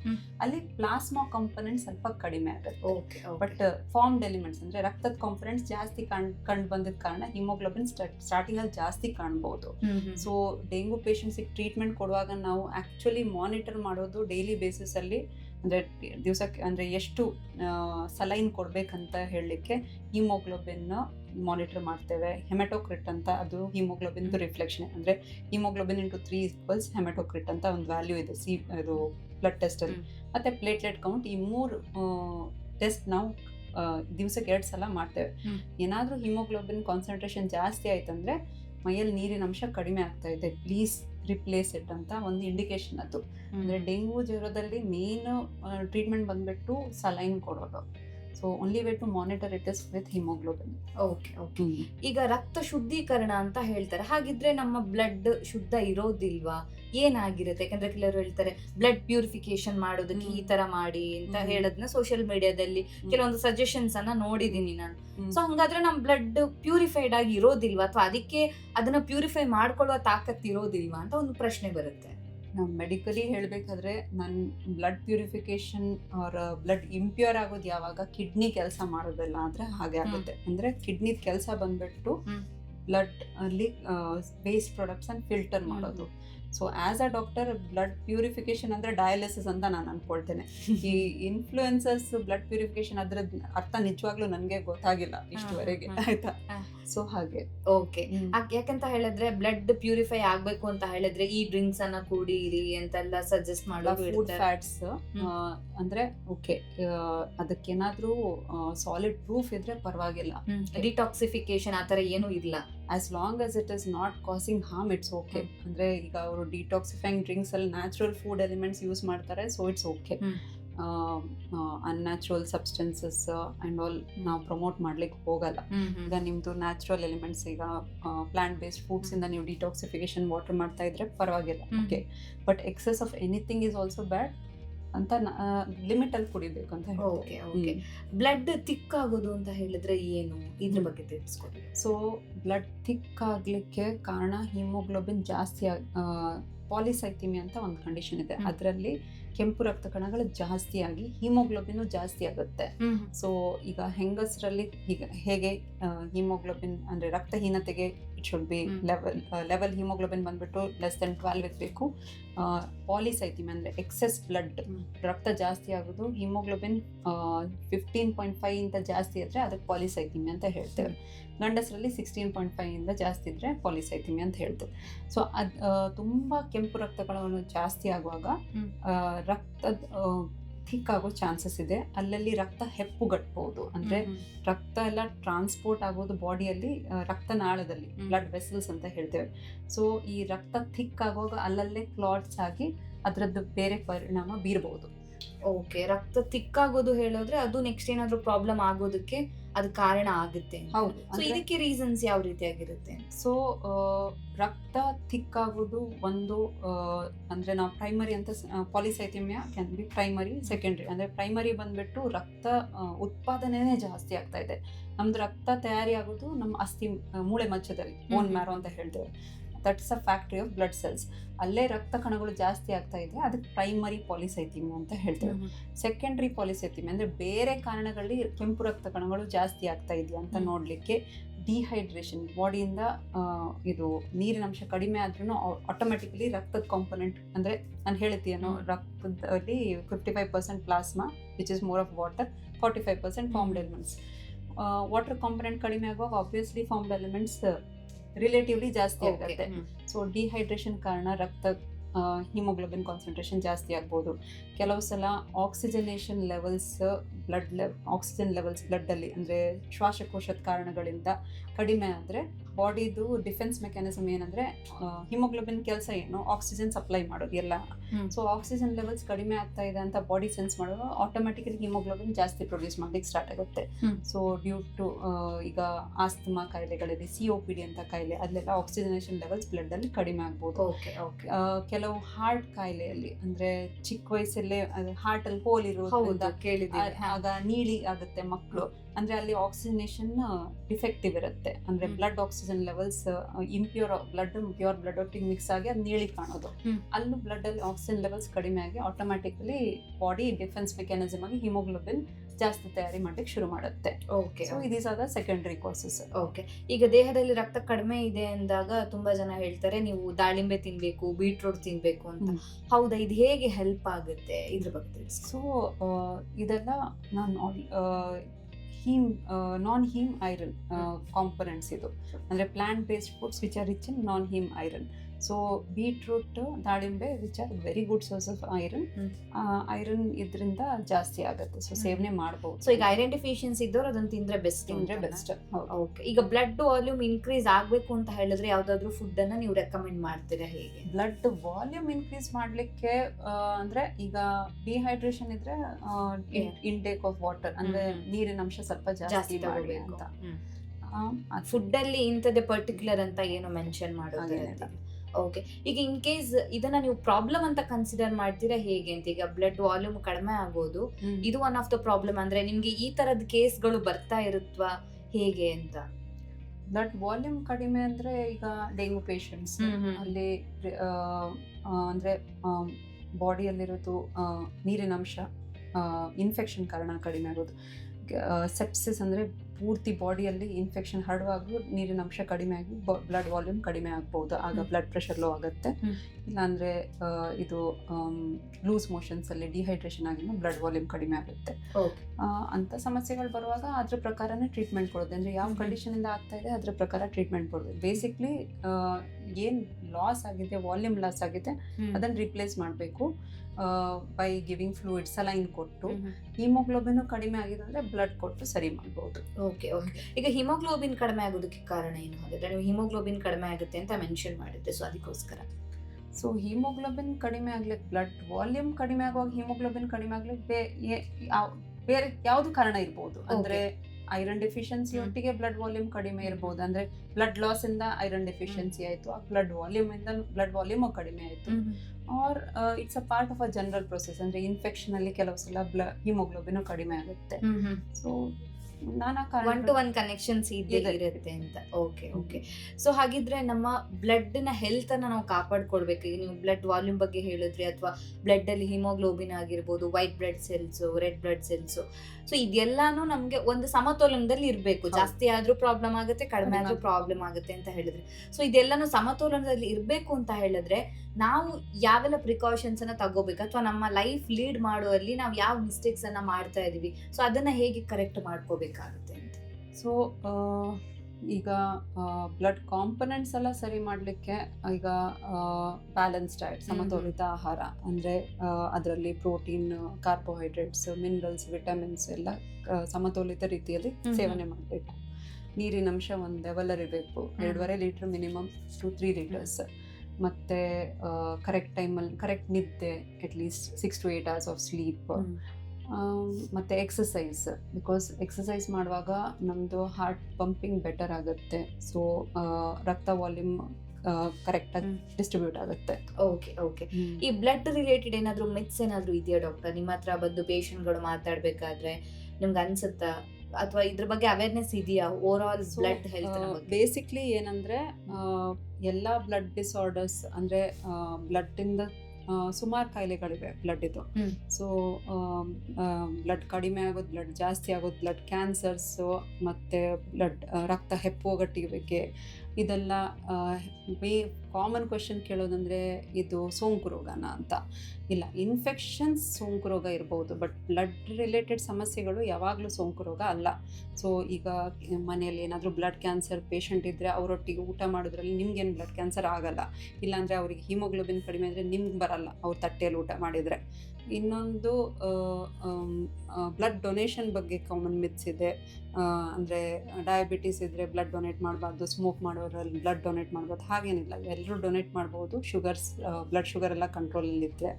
ಅಲ್ಲಿ ಪ್ಲಾಸ್ಮಾ ಕಾಂಪೊನೆಂಟ್ ಸ್ವಲ್ಪ ಕಡಿಮೆ ಆಗುತ್ತೆ. ಬಟ್ ಫಾರ್ಮ್ಡ್ ಎಲಿಮೆಂಟ್ಸ್ ಅಂದ್ರೆ ರಕ್ತದ ಕಾಂಪೊನೆಂಟ್ಸ್ ಜಾಸ್ತಿ ಕಂಡು ಬಂದಿದ ಕಾರಣ ಹಿಮೋಗ್ಲೋಬಿನ್ ಸ್ಟಾರ್ಟಿಂಗ್ ಅಲ್ಲಿ ಜಾಸ್ತಿ ಕಾಣಬಹುದು ಸೊ ಡೆಂಗು ಪೇಷಂಟ್ಸ್ ಟ್ರೀಟ್ಮೆಂಟ್ ಕೊಡುವಾಗ ನಾವು ಆಕ್ಚುಲಿ ಮಾನಿಟರ್ ಮಾಡೋದು ಡೈಲಿ ಬೇಸಿಸ್ ಅಲ್ಲಿ ಅಂದರೆ ದಿವಸಕ್ಕೆ ಅಂದರೆ ಎಷ್ಟು ಸಲೈನ್ ಕೊಡಬೇಕಂತ ಹೇಳಲಿಕ್ಕೆ ಹಿಮೋಗ್ಲೋಬಿನ್ ಮಾನಿಟರ್ ಮಾಡ್ತೇವೆ. ಹೆಮೆಟೋಕ್ರಿಟ್ ಅಂತ ಅದು ಹಿಮೋಗ್ಲೋಬಿನ್ದು ರಿಫ್ಲೆಕ್ಷನ್ ಅಂದರೆ haemoglobin into three equals haematocrit ಅಂತ ಒಂದು ವ್ಯಾಲ್ಯೂ ಇದೆ. ಸಿ ಇದು ಬ್ಲಡ್ ಟೆಸ್ಟಲ್ಲಿ ಅಲ್ಲಿ. ಮತ್ತು ಪ್ಲೇಟ್ಲೆಟ್ ಕೌಂಟ್ ಈ ಮೂರು ಟೆಸ್ಟ್ ನಾವು ದಿವಸಕ್ಕೆ ಎರಡು ಸಲ ಮಾಡ್ತೇವೆ. ಏನಾದರೂ ಹಿಮೋಗ್ಲೋಬಿನ್ ಕಾನ್ಸಂಟ್ರೇಷನ್ ಜಾಸ್ತಿ ಆಯ್ತಂದ್ರೆ ಮೈಯಲ್ಲಿ ನೀರಿನ ಅಂಶ ಕಡಿಮೆ ಆಗ್ತಾ ಇದೆ. ಪ್ಲೀಸ್ ರಿಪ್ಲೇಸ್ ಇಟ್ ಅಂತ ಒಂದು ಇಂಡಿಕೇಶನ್ ಅದು. ಅಂದರೆ ಡೆಂಗು ಜ್ವರದಲ್ಲಿ ಮೇನ್ ಟ್ರೀಟ್ಮೆಂಟ್ ಬಂದ್ಬಿಟ್ಟು ಸಲೈನ್ ಕೊಡೋದು. So only way to monitor it is with haemoglobin okay okay ಈಗ ರಕ್ತ ಶುದ್ಧೀಕರಣ ಅಂತ ಹೇಳ್ತಾರೆ. ಹಾಗಿದ್ರೆ ನಮ್ಮ ಬ್ಲಡ್ ಶುದ್ಧ ಇರೋದಿಲ್ವಾ? ಏನಾಗಿರುತ್ತೆ? ಯಾಕಂದ್ರೆ ಕೆಲವರು ಹೇಳ್ತಾರೆ ಬ್ಲಡ್ ಪ್ಯೂರಿಫಿಕೇಶನ್ ಮಾಡೋದಕ್ಕೆ ಈ ತರ ಮಾಡಿ ಅಂತ. ಹೇಳೋದನ್ನ ಸೋಷಿಯಲ್ ಮೀಡಿಯಾದಲ್ಲಿ ಕೆಲವೊಂದು ಸಜೆಷನ್ಸ್ ಅನ್ನ ನೋಡಿದೀನಿ ನಾನು. ಸೊ ಹಂಗಾದ್ರೆ ನಮ್ ಬ್ಲಡ್ ಪ್ಯೂರಿಫೈಡ್ ಆಗಿ ಇರೋದಿಲ್ವಾ? ಅಥವಾ ಅದಕ್ಕೆ ಅದನ್ನ ಪ್ಯೂರಿಫೈ ಮಾಡ್ಕೊಳ್ಳುವ ತಾಕತ್ ಇರೋದಿಲ್ವಾ ಅಂತ ಒಂದು ಪ್ರಶ್ನೆ ಬರುತ್ತೆ. ನಾವು ಮೆಡಿಕಲಿ ಹೇಳಬೇಕಾದ್ರೆ ನನ್ನ ಬ್ಲಡ್ ಪ್ಯೂರಿಫಿಕೇಶನ್ ಅವ್ರ ಬ್ಲಡ್ ಇಂಪ್ಯೂರ್ ಆಗೋದು ಯಾವಾಗ ಕಿಡ್ನಿ ಕೆಲಸ ಮಾಡೋದಿಲ್ಲ ಅಂದ್ರೆ ಹಾಗೆ ಆಗುತ್ತೆ. ಅಂದ್ರೆ ಕಿಡ್ನಿ ಕೆಲಸ ಬಂದ್ಬಿಟ್ಟು ಬ್ಲಡ್ ಅಲ್ಲಿ ವೇಸ್ಟ್ ಪ್ರಾಡಕ್ಟ್ಸ್ ಅನ್ನು ಫಿಲ್ಟರ್ ಮಾಡೋದು. So as a doctor blood purification ಅಂದ್ರೆ ಡಯಾಲಿಸಿಸ್ ಅಂತ ನಾನು ಅನ್ಕೊಳ್ತೇನೆ. [laughs] ಈ ಇನ್ಫ್ಲೂಯೆನ್ಸಸ್ ಬ್ಲಡ್ ಪ್ಯೂರಿಫಿಕೇಶನ್ ಅದ್ರದ್ದು ಅರ್ಥ ನಿಜವಾಗ್ಲೂ ನನಗೆ ಗೊತ್ತಾಗಿಲ್ಲ ಇಷ್ಟುವರೆಗೆ. ಆಯ್ತಾ? ಸೊ ಹಾಗೆ. ಓಕೆ ಯಾಕಂತ ಹೇಳಿದ್ರೆ ಬ್ಲಡ್ ಪ್ಯೂರಿಫೈ ಆಗ್ಬೇಕು ಅಂತ ಹೇಳಿದ್ರೆ ಈ ಡ್ರಿಂಕ್ಸ್ ಅನ್ನ ಕುಡೀರಿ ಅಂತೆಲ್ಲ ಸಜೆಸ್ಟ್ ಫುಡ್ ಫ್ಯಾಟ್ಸ್ ಅಂದ್ರೆ ಓಕೆ ಅದಕ್ಕೇನಾದ್ರೂ ಸಾಲಿಡ್ ಪ್ರೂಫ್ ಇದ್ರೆ ಪರವಾಗಿಲ್ಲ. ಡಿಟಾಕ್ಸಿಫಿಕೇಶನ್ ಆತರ ಏನೂ ಇಲ್ಲ. As long as it is not causing harm it's okay ಅಂದರೆ ಈಗ ಅವರು ಡಿಟಾಕ್ಸಿಫೈಂಗ್ ಡ್ರಿಂಕ್ಸ್ ಅಲ್ಲಿ ನ್ಯಾಚುರಲ್ ಫುಡ್ ಎಲಿಮೆಂಟ್ಸ್ ಯೂಸ್ ಮಾಡ್ತಾರೆ so it's okay. Unnatural substances and all ನಾವು ಪ್ರಮೋಟ್ ಮಾಡ್ಲಿಕ್ಕೆ ಹೋಗಲ್ಲ. ಈಗ ನಿಮ್ದು ನ್ಯಾಚುರಲ್ ಎಲಿಮೆಂಟ್ಸ್ ಈಗ ಪ್ಲಾಂಟ್ ಬೇಸ್ಡ್ ಫುಡ್ಸ್ ಇಂದ ನೀವು ಡಿಟಾಕ್ಸಿಫಿಕೇಶನ್ ವಾಟರ್ ಮಾಡ್ತಾ ಇದ್ರೆ ಪರವಾಗಿಲ್ಲ. Okay but excess of anything is also bad ಅಂತ ಲಿಮಿಟ್ ಅಲ್ಲಿ ಕುಡಿಬೇಕು ಅಂತ ಓಕೆ ಓಕೆ. ಬ್ಲಡ್ ಥಿಕ್ ಆಗೋದು ಅಂತ ಹೇಳಿದ್ರೆ ಏನು? ಇದ್ರ ಬಗ್ಗೆ ತಿಳಿಸ್ಕೊಡಿ. ಸೊ ಬ್ಲಡ್ ಥಿಕ್ ಆಗ್ಲಿಕ್ಕೆ ಕಾರಣ ಹಿಮೋಗ್ಲೋಬಿನ್ ಜಾಸ್ತಿ ಪಾಲಿಸೈತಿಮಿ ಅಂತ ಒಂದು ಕಂಡೀಷನ್ ಇದೆ. ಅದರಲ್ಲಿ ಕೆಂಪು ರಕ್ತ ಕಣಗಳು ಜಾಸ್ತಿ ಆಗಿ ಹಿಮೋಗ್ಲೋಬಿನ್ ಜಾಸ್ತಿ ಆಗುತ್ತೆ. ಸೊ ಈಗ ಹೆಂಗಸರಲ್ಲಿ ಈಗ ಹೇಗೆ ಹಿಮೋಗ್ಲೋಬಿನ್ ಅಂದ್ರೆ ರಕ್ತಹೀನತೆಗೆ it should be level level haemoglobin ಬಂದ್ಬಿಟ್ಟು ಲೆಸ್ ದೆನ್ ಟ್ವೆಲ್ವ್ ಇರಬೇಕು. ಪಾಲಿಸೈತಿಮಿ ಅಂದರೆ ಎಕ್ಸೆಸ್ ಬ್ಲಡ್ ರಕ್ತ ಜಾಸ್ತಿ ಆಗೋದು. ಹಿಮೋಗ್ಲೋಬಿನ್ ಫಿಫ್ಟೀನ್ ಪಾಯಿಂಟ್ ಫೈವ್ ಇಂದ ಜಾಸ್ತಿ ಇದ್ರೆ ಅದಕ್ಕೆ ಪಾಲಿಸೈತಿಮಿ ಅಂತ ಹೇಳ್ತೇವೆ. ಗಂಡಸರಲ್ಲಿ ಸಿಕ್ಸ್ಟೀನ್ ಪಾಯಿಂಟ್ ಫೈವ್ ಇಂದ ಜಾಸ್ತಿ ಇದ್ರೆ ಪಾಲಿಸೈತಿಮಿ ಅಂತ ಹೇಳ್ತೇವೆ. ಸೊ ಅದ್ ತುಂಬ ಕೆಂಪು ರಕ್ತಗಳನ್ನು ಜಾಸ್ತಿ ಆಗುವಾಗ. ರಕ್ತದ ಥಿಕ್ ಆಗೋ ಚಾನ್ಸಸ್ ಇದೆ. ಅಲ್ಲಲ್ಲಿ ರಕ್ತ ಹೆಪ್ಪುಗಟ್ಬಹುದು ಅಂದ್ರೆ ರಕ್ತ ಎಲ್ಲ ಟ್ರಾನ್ಸ್ಪೋರ್ಟ್ ಆಗೋದು ಬಾಡಿಯಲ್ಲಿ ರಕ್ತನಾಳದಲ್ಲಿ. ಬ್ಲಡ್ ವೆಸಲ್ಸ್ ಅಂತ ಹೇಳ್ತೇವೆ. ಸೊ ಈ ರಕ್ತ ಥಿಕ್ ಆಗುವಾಗ ಅಲ್ಲಲ್ಲೇ ಕ್ಲಾಟ್ಸ್ ಆಗಿ ಅದರದ್ದು ಬೇರೆ ಪರಿಣಾಮ ಬೀರಬಹುದು ಓಕೆ ರಕ್ತ ತಿಕ್ಕಾಗೋದು ಹೇಳಿದ್ರೆ ಅದು ನೆಕ್ಸ್ಟ್ ಏನಾದ್ರೂ ಪ್ರಾಬ್ಲಮ್ ಆಗೋದಕ್ಕೆ ಅದು ಕಾರಣ ಆಗುತ್ತೆ ಹೌದು ಸೊ ಇದಕ್ಕೆ ರೀಸನ್ಸ್ ಯಾವ ರೀತಿಯಾಗಿರುತ್ತೆ? ಸೊ ರಕ್ತ ತಿಕ್ಕಾಗೋದು ಆಗೋದು ಒಂದು ಅಂದ್ರೆ ನಾವು ಪ್ರೈಮರಿ ಅಂತ polycythaemia can be primary secondary ಅಂದ್ರೆ ಪ್ರೈಮರಿ ಬಂದ್ಬಿಟ್ಟು ರಕ್ತ ಉತ್ಪಾದನೆನೇ ಜಾಸ್ತಿ ಆಗ್ತಾ ಇದೆ. ನಮ್ದು ರಕ್ತ ತಯಾರಿ ಆಗೋದು ನಮ್ಮ ಅಸ್ಥಿ ಮೂಳೆ ಮಚ್ಚದಲ್ಲಿ ಬೋನ್. ಮ್ಯಾರೋ ಅಂತ ಹೇಳ್ತೇವೆ. That's a factory of blood cells ಅಲ್ಲೇ ರಕ್ತ ಕಣಗಳು ಜಾಸ್ತಿ ಆಗ್ತಾ ಇದೆ ಅದಕ್ಕೆ ಪ್ರೈಮರಿ ಪಾಲಿಸೈತಿಮಿ ಅಂತ ಹೇಳ್ತೇವೆ. ಸೆಕೆಂಡ್ರಿ ಪಾಲಿಸೈತಿಮಿ ಅಂದರೆ ಬೇರೆ ಕಾರಣಗಳಲ್ಲಿ ಕೆಂಪು ರಕ್ತ ಕಣಗಳು ಜಾಸ್ತಿ ಆಗ್ತಾ ಇದೆಯಾ ಅಂತ ನೋಡಲಿಕ್ಕೆ ಡಿಹೈಡ್ರೇಷನ್ ಬಾಡಿಯಿಂದ ಇದು ನೀರಿನ ಅಂಶ ಕಡಿಮೆ ಆದ್ರೂ ಆಟೋಮೆಟಿಕಲಿ ರಕ್ತದ ಕಾಂಪೊನೆಂಟ್ ಅಂದರೆ ನಾನು ಹೇಳ್ತೀಯನೋ. ರಕ್ತದಲ್ಲಿ fifty five percent plasma which is more of water forty five percent formed. Elements water component ಕಡಿಮೆ ಆಗುವಾಗ ಆಬ್ವಿಯಸ್ಲಿ ಫಾರ್ಮ್ಡ್ ಎಲಿಮೆಂಟ್ಸ್ ರಿಲೇಟಿವ್ಲಿ ಜಾಸ್ತಿ ಆಗುತ್ತೆ. ಸೊ ಡಿಹೈಡ್ರೇಷನ್ ಕಾರಣ ರಕ್ತ ಹಿಮೋಗ್ಲೋಬಿನ್ ಕಾನ್ಸಂಟ್ರೇಷನ್ ಜಾಸ್ತಿ ಆಗ್ಬೋದು ಕೆಲವು ಸಲ oxygenation levels blood ಲೆವ್ oxygen levels ಬ್ಲಡ್ಡಲ್ಲಿ ಅಂದರೆ ಶ್ವಾಸಕೋಶದ ಕಾರಣಗಳಿಂದ ಕಡಿಮೆ ಆದರೆ ಬಾಡಿದು ಡಿಫೆನ್ಸ್ ಮೆಕ್ಯಾನಿಸಮ್ ಏನಂದ್ರೆ ಹಿಮೋಗ್ಲೋಬಿನ್ ಕೆಲಸ ಏನು ಆಕ್ಸಿಜನ್ ಸಪ್ಲೈ ಮಾಡೋದು ಎಲ್ಲ. ಸೊ ಆಕ್ಸಿಜನ್ ಲೆವೆಲ್ಸ್ ಕಡಿಮೆ ಆಗ್ತಾ ಇದೆ ಅಂತ ಬಾಡಿ ಸೆನ್ಸ್ ಮಾಡೋದು ಆಟೋಮೆಟಿಕಲಿ ಹಿಮೋಗ್ಲೋಬಿನ್ ಜಾಸ್ತಿ ಪ್ರೊಡ್ಯೂಸ್ ಮಾಡ್ಲಿಕ್ಕೆ ಸ್ಟಾರ್ಟ್ ಆಗುತ್ತೆ. ಸೊ ಡ್ಯೂ ಟು ಈಗ ಆಸ್ತಮಾ ಕಾಯಿಲೆಗಳಲ್ಲಿ ಸಿ ಒ ಪಿ ಡಿ ಅಂತ ಕಾಯಿಲೆ ಅಲ್ಲೆಲ್ಲ ಆಕ್ಸಿಜನೇಷನ್ ಲೆವೆಲ್ಸ್ ಬ್ಲಡ್ ಅಲ್ಲಿ ಕಡಿಮೆ ಆಗ್ಬೋದು. ಓಕೆ ಓಕೆ ಆ, ಕೆಲವು ಹಾರ್ಟ್ ಕಾಯಿಲೆಯಲ್ಲಿ ಅಂದ್ರೆ ಚಿಕ್ಕ ವಯಸ್ಸಲ್ಲೇ ಹಾರ್ಟ್ ಅಲ್ಲಿ ಹೋಲ್ ಇರೋದ್ರಿಂದ ಆಗ ನೀಳಿ ಆಗುತ್ತೆ ಮಕ್ಕಳು. ಅಂದ್ರೆ ಅಲ್ಲಿ ಆಕ್ಸಿಜನೇಷನ್ ಡಿಫೆಕ್ಟಿವ್ ಇರುತ್ತೆ. ಅಂದ್ರೆ. Blood oxygen levels impure blood pure blood ಒಟ್ಟಿಗೆ ಮಿಕ್ಸ್ ಆಗಿ ಅದು ನೀಳಿ ಕಾಣೋದು. ಅಲ್ಲೂ ಬ್ಲಡ್ ಅಲ್ಲಿ ಆಕ್ಸಿಜನ್ ಲೆವೆಲ್ಸ್ ಕಡಿಮೆ ಆಗಿ ಆಟೋಮ್ಯಾಟಿಕಲಿ ಬಾಡಿ ಡಿಫೆನ್ಸ್ ಮೆಕ್ಯಾನಿಸಮ್ ಆಗಿ ಹಿಮೋಗ್ಲೋಬಿನ್ ಜಾಸ್ತಿ ತಯಾರಿ ಮಾಡ್ಲಿಕ್ಕೆ ಶುರು ಮಾಡುತ್ತೆ. ಓಕೆ ಸೊ ಇದೀಸ್ ಆದ ಸೆಕೆಂಡರಿ ಕೋರ್ಸಸ್ ಓಕೆ ಈಗ ದೇಹದಲ್ಲಿ ರಕ್ತ ಕಡಿಮೆ ಇದೆ ಅಂದಾಗ ತುಂಬಾ ಜನ ಹೇಳ್ತಾರೆ ನೀವು ದಾಳಿಂಬೆ ತಿನ್ಬೇಕು ಬೀಟ್ರೂಟ್ ತಿನ್ಬೇಕು ಅಂತ. ಹೌದಾ? ಇದು ಹೇಗೆ ಹೆಲ್ಪ್ ಆಗುತ್ತೆ? ಇದ್ರ ಬಗ್ಗೆ ಸೊ ಇದೆಲ್ಲ ನಾನು heme non heme iron components ಇದು. ಅಂದರೆ plant based foods which are rich in non haem iron so beetroot ದಾಳಿಂಬೆ which are very good source of iron iron ಇದರಿಂದ ಜಾಸ್ತಿ ಆಗುತ್ತೆ. ಸೊ ಸೇವನೆ ಮಾಡಬಹುದು ಸೊ ಈಗ ಐರನ್ ಡಿಫಿಷಿಯನ್ಸಿ ಇದ್ದವ್ರು ಅದನ್ನ ತಿಂದ್ರೆ ಬೆಸ್ಟ್ ತಿಂದ್ರೆ ಬೆಸ್ಟ್ ಓಕೆ ಈಗ ಬ್ಲಡ್ ವಾಲ್ಯೂಮ್ ಇನ್ಕ್ರೀಸ್ ಆಗಬೇಕು ಅಂತ ಹೇಳಿದ್ರೆ ಯಾವ್ದಾದ್ರು ಫುಡ್ ಅನ್ನ ನೀವು ರೆಕಮೆಂಡ್ ಮಾಡ್ತೀರಾ ಹೇಗೆ? ಬ್ಲಡ್ ವಾಲ್ಯೂಮ್ ಇನ್ಕ್ರೀಸ್ ಮಾಡ್ಲಿಕ್ಕೆ ಅಂದ್ರೆ ಈಗ ಡಿಹೈಡ್ರೇಷನ್ ಇದ್ರೆ ಇನ್ಟೇಕ್ ಇಂಟೇಕ್ ಆಫ್ ವಾಟರ್ ಅಂದ್ರೆ. ನೀರಿನ ಅಂಶ ಸ್ವಲ್ಪ ಜಾಸ್ತಿ ಮಾಡಬೇಕು ಮಾಡಿ ಅಂತ. ಫುಡ್ ಅಲ್ಲಿ ಇಂಥದ್ದೇ ಪರ್ಟಿಕ್ಯುಲರ್ ಅಂತ ಏನು ಮೆನ್ಷನ್ ಹಾಗೇನಿಲ್ಲ. ಓಕೆ ಈಗ ಇನ್ ಕೇಸ್ ಇದನ್ನ ನೀವು ಪ್ರಾಬ್ಲಮ್ ಅಂತ ಕನ್ಸಿಡರ್ ಮಾಡ್ತೀರಾ ಹೇಗೆ ಅಂತ ಈಗ ಬ್ಲಡ್ ವಾಲ್ಯೂಮ್ ಕಡಿಮೆ ಆಗೋದು ಇದು ಒನ್ ಆಫ್ ದ ಪ್ರಾಬ್ಲಮ್ ಅಂದ್ರೆ ನಿಮ್ಗೆ ಈ ತರದ ಕೇಸ್ಗಳು ಬರ್ತಾ ಇರುತ್ವಾ ಹೇಗೆ ಅಂತ? ಬ್ಲಡ್ ವಾಲ್ಯೂಮ್ ಕಡಿಮೆ ಅಂದ್ರೆ ಈಗ ಡೆಂಗು ಪೇಷಂಟ್ಸ್. ಅಲ್ಲಿ ಅಂದ್ರೆ ಬಾಡಿಯಲ್ಲಿರೋದು ನೀರಿನ ಅಂಶ ಇನ್ಫೆಕ್ಷನ್ ಕಾರಣ ಕಡಿಮೆ ಆಗೋದು. ಸೆಪ್ಸಿಸ್ ಅಂದ್ರೆ ಪೂರ್ತಿ ಬಾಡಿಯಲ್ಲಿ ಇನ್ಫೆಕ್ಷನ್ ಹರಡುವಾಗ ನೀರಿನ ಅಂಶ ಕಡಿಮೆ ಆಗಿ ಬ್ಲಡ್ ವಾಲ್ಯೂಮ್ ಕಡಿಮೆ ಆಗ್ಬೋದು. ಆಗ ಬ್ಲಡ್ ಪ್ರೆಷರ್ ಲೋ ಆಗುತ್ತೆ. ಇಲ್ಲಾಂದರೆ ಇದು ಲೂಸ್ ಮೋಷನ್ಸಲ್ಲಿ ಡಿಹೈಡ್ರೇಷನ್ ಆಗಿ ಬ್ಲಡ್ ವಾಲ್ಯೂಮ್ ಕಡಿಮೆ ಆಗುತ್ತೆ. ಅಂಥ ಸಮಸ್ಯೆಗಳು ಬರುವಾಗ ಅದ್ರ ಪ್ರಕಾರನೇ ಟ್ರೀಟ್ಮೆಂಟ್ ಕೊಡೋದು ಅಂದ್ರೆ ಯಾವ ಕಂಡೀಷನಿಂದ ಕಂಡೀಷನ್ ಇಂದ ಆಗ್ತಾ ಇದೆ ಅದ್ರ ಪ್ರಕಾರ ಟ್ರೀಟ್ಮೆಂಟ್ ಕೊಡೋದು ಬೇಸಿಕ್ಲಿ ಏನು ಲಾಸ್ ಆಗಿದೆ ವಾಲ್ಯೂಮ್ ಲಾಸ್ ಆಗಿದೆ ಅದನ್ನು ರಿಪ್ಲೇಸ್ ಮಾಡಬೇಕು. ಬೈ ಗಿವಿಂಗ್ ಫ್ಲೂಯಿಡ್ ಸಲೈನ್ ಕೊಟ್ಟು ಹಿಮೋಗ್ಲೋಬಿನ್ ಕಡಿಮೆ ಆಗಿದೆ ಅಂದ್ರೆ ಬ್ಲಡ್ ಕೊಟ್ಟು ಸರಿ ಮಾಡಬಹುದು ಓಕೆ ಓಕೆ ಈಗ ಹಿಮೋಗ್ಲೋಬಿನ್ ಕಡಿಮೆ ಆಗೋದಕ್ಕೆ ಕಾರಣ ಏನು ಹಾಗಾದ್ರೆ ನೀವು ಹಿಮೋಗ್ಲೋಬಿನ್ ಕಡಿಮೆ ಆಗುತ್ತೆ ಅಂತ ಮೆನ್ಷನ್ ಮಾಡಿದ್ದೆ ಸೊ ಅದಕ್ಕೋಸ್ಕರ. ಸೊ ಹಿಮೋಗ್ಲೋಬಿನ್ ಕಡಿಮೆ ಆಗ್ಲಿಕ್ಕೆ ಬ್ಲಡ್ ವಾಲ್ಯೂಮ್ ಕಡಿಮೆ ಆಗುವಾಗ ಹಿಮೋಗ್ಲೋಬಿನ್ ಕಡಿಮೆ ಆಗ್ಲಿಕ್ಕೆ ಬೇರೆ ಯಾವ್ದು ಕಾರಣ ಇರ್ಬೋದು? ಅಂದ್ರೆ ಐರನ್ ಡೆಫಿಷಿಯನ್ಸಿ ಒಟ್ಟಿಗೆ ಬ್ಲಡ್ ವಾಲ್ಯೂಮ್ ಕಡಿಮೆ ಇರ್ಬೋದು. ಅಂದ್ರೆ ಬ್ಲಡ್ ಲಾಸ್ ಇಂದ ಐರನ್ ಡೆಫಿಷಿಯನ್ಸಿ ಆಯಿತು ಆ ಬ್ಲಡ್ ವಾಲ್ಯೂಮ್ ಇಂದ ಬ್ಲಡ್ ವಾಲ್ಯೂಮ್ ಕಡಿಮೆ ಆಯ್ತು. Or it's a part of a general process ಅಂದ್ರೆ ಇನ್ಫೆಕ್ಷನ್ ಅಲ್ಲಿ ಕೆಲವು ಸಲ ಬ್ಲ ಹಿಮೋಗ್ಲೋಬಿನ್ ಕಡಿಮೆ ಆಗುತ್ತೆ. So one to one connections. ಇರುತ್ತೆ. ಅಂತ. ಓಕೆ ಓಕೆ ಸೊ ಹಾಗಿದ್ರೆ ನಮ್ಮ ಬ್ಲಡ್ನ ಹೆಲ್ತ್ ಅನ್ನ ನಾವು ಕಾಪಾಡ್ಕೊಳ್ಬೇಕು. ಈಗ ನೀವು ಬ್ಲಡ್ ವಾಲ್ಯೂಮ್ ಬಗ್ಗೆ ಹೇಳಿದ್ರಿ ಅಥವಾ ಬ್ಲಡ್ ಅಲ್ಲಿ ಹಿಮೋಗ್ಲೋಬಿನ್ ಆಗಿರ್ಬೋದು white blood cells red blood cells so ಇದೆಲ್ಲಾನು ನಮ್ಗೆ ಒಂದು ಸಮತೋಲನದಲ್ಲಿ ಇರಬೇಕು. ಜಾಸ್ತಿ ಆದ್ರೂ ಪ್ರಾಬ್ಲಮ್ ಆಗುತ್ತೆ ಕಡಿಮೆ ಆದ್ರೂ ಪ್ರಾಬ್ಲಮ್ ಆಗುತ್ತೆ ಅಂತ ಹೇಳಿದ್ರೆ. ಸೊ ಇದೆಲ್ಲಾನು ಸಮತೋಲನದಲ್ಲಿ ಇರಬೇಕು ಅಂತ ಹೇಳಿದ್ರೆ ನಾವು ಯಾವೆಲ್ಲ ಪ್ರಿಕಾಷನ್ಸ್ ಅನ್ನ ತಗೋಬೇಕು? ಅಥವಾ ನಮ್ಮ ಲೈಫ್ ಲೀಡ್ ಮಾಡುವಲ್ಲಿ ನಾವು ಯಾವ ಮಿಸ್ಟೇಕ್ಸ್ ಅನ್ನ ಮಾಡ್ತಾ ಇದೀವಿ? ಸೊ ಅದನ್ನ ಹೇಗೆ ಕರೆಕ್ಟ್ ಮಾಡ್ಕೋಬೇಕಾಗುತ್ತೆ ಅಂತ. ಸೊ ಈಗ ಬ್ಲಡ್ ಕಾಂಪನೆಂಟ್ಸ್ ಎಲ್ಲ ಸರಿ ಮಾಡಲಿಕ್ಕೆ ಈಗ ಬ್ಯಾಲೆನ್ಸ್ ಡಯಟ್ ಸಮತೋಲಿತ ಆಹಾರ ಅಂದರೆ ಅದರಲ್ಲಿ ಪ್ರೋಟೀನ್ ಕಾರ್ಬೋಹೈಡ್ರೇಟ್ಸ್ ಮಿನರಲ್ಸ್ ವಿಟಮಿನ್ಸ್ ಎಲ್ಲ ಸಮತೋಲಿತ ರೀತಿಯಲ್ಲಿ ಸೇವನೆ ಮಾಡಬೇಕು. ನೀರಿನ ಅಂಶ ಒಂದು ಲೆವೆಲ್ ಇರಬೇಕು. ಎರಡೂವರೆ litre minimum two three litres ಮತ್ತು ಕರೆಕ್ಟ್ ಟೈಮಲ್ಲಿ ಕರೆಕ್ಟ್ ನಿದ್ದೆ at least six to eight hours of sleep ಮತ್ತು ಎಕ್ಸಸೈಸ್ ಬಿಕಾಸ್ ಎಕ್ಸಸೈಸ್ ಮಾಡುವಾಗ ನಮ್ಮದು ಹಾರ್ಟ್ ಪಂಪಿಂಗ್ ಬೆಟರ್ ಆಗುತ್ತೆ. ಸೊ ರಕ್ತ ವಾಲ್ಯೂಮ್ ಕರೆಕ್ಟಾಗಿ. ಡಿಸ್ಟ್ರಿಬ್ಯೂಟ್ ಆಗುತ್ತೆ. ಓಕೆ ಓಕೆ ಈ ಬ್ಲಡ್ ರಿಲೇಟೆಡ್ ಏನಾದರೂ ಮಿತ್ಸ್ ಏನಾದರೂ ಇದೆಯಾ ಡಾಕ್ಟರ್ ನಿಮ್ಮ ಹತ್ರ ಬಂದು ಪೇಷಂಟ್ಗಳು ಮಾತಾಡಬೇಕಾದ್ರೆ ನಿಮ್ಗೆ ಅನ್ಸುತ್ತಾ? ಅಥವಾ ಇದ್ರ ಬಗ್ಗೆ ಅವೇರ್ನೆಸ್ ಇದೆಯಾ? Overall blood health basically ಏನಂದ್ರೆ ಎಲ್ಲ ಬ್ಲಡ್ ಡಿಸಾರ್ಡರ್ಸ್ ಅಂದರೆ ಬ್ಲಡ್ಡಿಂದ ಸುಮಾರು ಕಾಯಿಲೆಗಳಿವೆ ಬ್ಲಡ್ ಇದು ಹ್ಮ್. ಸೊ ಬ್ಲಡ್ ಕಡಿಮೆ ಆಗೋದು ಬ್ಲಡ್ ಜಾಸ್ತಿ ಆಗೋದು ಬ್ಲಡ್ ಕ್ಯಾನ್ಸರ್ಸು ಮತ್ತು ಬ್ಲಡ್ ರಕ್ತ ಹೆಪ್ಪುಗಟ್ಟಿಗೆ ಇದೆಲ್ಲ ಕಾಮನ್ ಕ್ವೆಶನ್ ಕೇಳೋದಂದರೆ ಇದು ಸೋಂಕು ರೋಗನ ಅಂತ. ಇಲ್ಲ ಇನ್ಫೆಕ್ಷನ್ಸ್ ಸೋಂಕು ರೋಗ ಇರ್ಬೋದು ಬಟ್ ಬ್ಲಡ್ ರಿಲೇಟೆಡ್ ಸಮಸ್ಯೆಗಳು ಯಾವಾಗಲೂ ಸೋಂಕು ರೋಗ ಅಲ್ಲ. ಸೊ ಈಗ ಮನೆಯಲ್ಲಿ ಏನಾದರೂ ಬ್ಲಡ್ ಕ್ಯಾನ್ಸರ್ ಪೇಷಂಟ್ ಇದ್ದರೆ ಅವರೊಟ್ಟಿಗೆ ಊಟ ಮಾಡೋದ್ರಲ್ಲಿ ನಿಮ್ಗೇನು ಬ್ಲಡ್ ಕ್ಯಾನ್ಸರ್ ಆಗಲ್ಲ. ಇಲ್ಲಾಂದರೆ ಅವರಿಗೆ ಹಿಮೋಗ್ಲೋಬಿನ್ ಕಡಿಮೆ ಅಂದರೆ ನಿಮ್ಗೆ ಬರಲ್ಲ, ಅವ್ರ ತಟ್ಟೆಯಲ್ಲಿ ಊಟ ಮಾಡಿದರೆ. ಇನ್ನೊಂದು ಬ್ಲಡ್ ಡೊನೇಷನ್ ಬಗ್ಗೆ ಕಾಮನ್ ಮಿತ್ಸ್ ಇದೆ. ಅಂದರೆ ಡಯಾಬಿಟೀಸ್ ಇದ್ದರೆ ಬ್ಲಡ್ ಡೊನೇಟ್ ಮಾಡಬಾರ್ದು ಸ್ಮೋಕ್ ಮಾಡೋರಲ್ಲಿ ಬ್ಲಡ್ ಡೊನೇಟ್ ಮಾಡ್ಬೋದು ಹಾಗೇನಿಲ್ಲ. ಎಲ್ಲರೂ ಡೊನೇಟ್ ಮಾಡ್ಬೋದು ಶುಗರ್ಸ್ ಬ್ಲಡ್ ಶುಗರ್ ಎಲ್ಲ ಕಂಟ್ರೋಲಲ್ಲಿದ್ದರೆ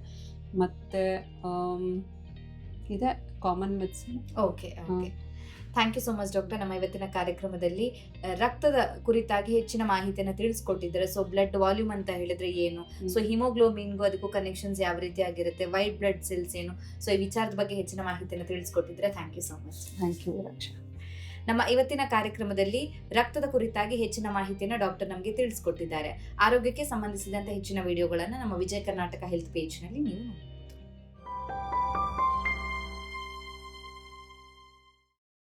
ಮತ್ತು ಇದೆ common myths okay okay thank you so much doctor ನಮ್ಮ ಇವತ್ತಿನ ಕಾರ್ಯಕ್ರಮದಲ್ಲಿ ರಕ್ತದ ಕುರಿತಾಗಿ ಹೆಚ್ಚಿನ ಮಾಹಿತಿಯನ್ನು ತಿಳಿಸ್ಕೊಟ್ಟಿದ್ದಾರೆ. ಸೊ ಬ್ಲಡ್ ವಾಲ್ಯೂಮ್ ಅಂತ ಹೇಳಿದ್ರೆ ಏನು? ಸೊ ಹಿಮೋಗ್ಲೋಬಿನ್ಗೂ ಅದಕ್ಕೂ ಕನೆಕ್ಷನ್ಸ್ ಯಾವ ರೀತಿ ಆಗಿರುತ್ತೆ? ವೈಟ್ ಬ್ಲಡ್ ಸೆಲ್ಸ್ ಏನು? ಸೊ ಈ ವಿಚಾರದ ಬಗ್ಗೆ ಹೆಚ್ಚಿನ ಮಾಹಿತಿಯನ್ನು ತಿಳಿಸ್ಕೊಟ್ಟಿದ್ರೆ thank you so much thank you Raksha ನಮ್ಮ ಇವತ್ತಿನ ಕಾರ್ಯಕ್ರಮದಲ್ಲಿ ರಕ್ತದ ಕುರಿತಾಗಿ ಹೆಚ್ಚಿನ ಮಾಹಿತಿಯನ್ನು ಡಾಕ್ಟರ್ ನಮಗೆ ತಿಳಿಸ್ಕೊಟ್ಟಿದ್ದಾರೆ. ಆರೋಗ್ಯಕ್ಕೆ ಸಂಬಂಧಿಸಿದಂತೆ ಹೆಚ್ಚಿನ ವಿಡಿಯೋಗಳನ್ನು ನಮ್ಮ ವಿಜಯ ಕರ್ನಾಟಕ ಹೆಲ್ತ್ ಪೇಜ್ನಲ್ಲಿ ನೀವು